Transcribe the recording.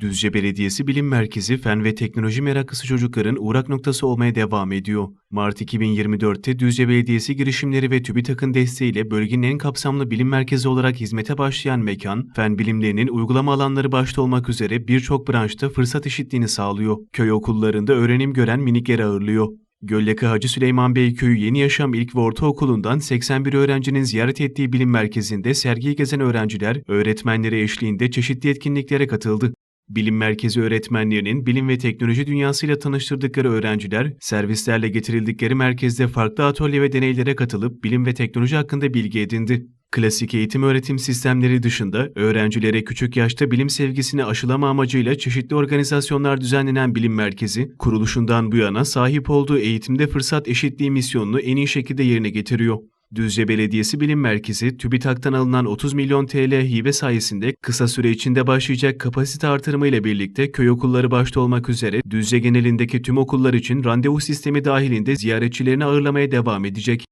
Düzce Belediyesi Bilim Merkezi fen ve teknoloji meraklısı çocukların uğrak noktası olmaya devam ediyor. Mart 2024'te Düzce Belediyesi girişimleri ve TÜBİTAK'ın desteğiyle bölgenin en kapsamlı bilim merkezi olarak hizmete başlayan mekan, fen bilimlerinin uygulama alanları başta olmak üzere birçok branşta fırsat eşitliğini sağlıyor. Köy okullarında öğrenim gören minikler ağırlıyor. Gölleke Hacı Süleyman Bey Köyü Yeni Yaşam İlk ve Ortaokulu'ndan 81 öğrencinin ziyaret ettiği bilim merkezinde sergiyi gezen öğrenciler, öğretmenleri eşliğinde çeşitli etkinliklere katıldı. Bilim Merkezi öğretmenlerinin bilim ve teknoloji dünyasıyla tanıştırdıkları öğrenciler, servislerle getirildikleri merkezde farklı atölye ve deneylere katılıp bilim ve teknoloji hakkında bilgi edindi. Klasik eğitim öğretim sistemleri dışında öğrencilere küçük yaşta bilim sevgisini aşılama amacıyla çeşitli organizasyonlar düzenlenen bilim merkezi, kuruluşundan bu yana sahip olduğu eğitimde fırsat eşitliği misyonunu en iyi şekilde yerine getiriyor. Düzce Belediyesi Bilim Merkezi, TÜBİTAK'tan alınan 30 milyon TL hibe sayesinde kısa süre içinde başlayacak kapasite artırımı ile birlikte köy okulları başta olmak üzere Düzce genelindeki tüm okullar için randevu sistemi dahilinde ziyaretçilerini ağırlamaya devam edecek.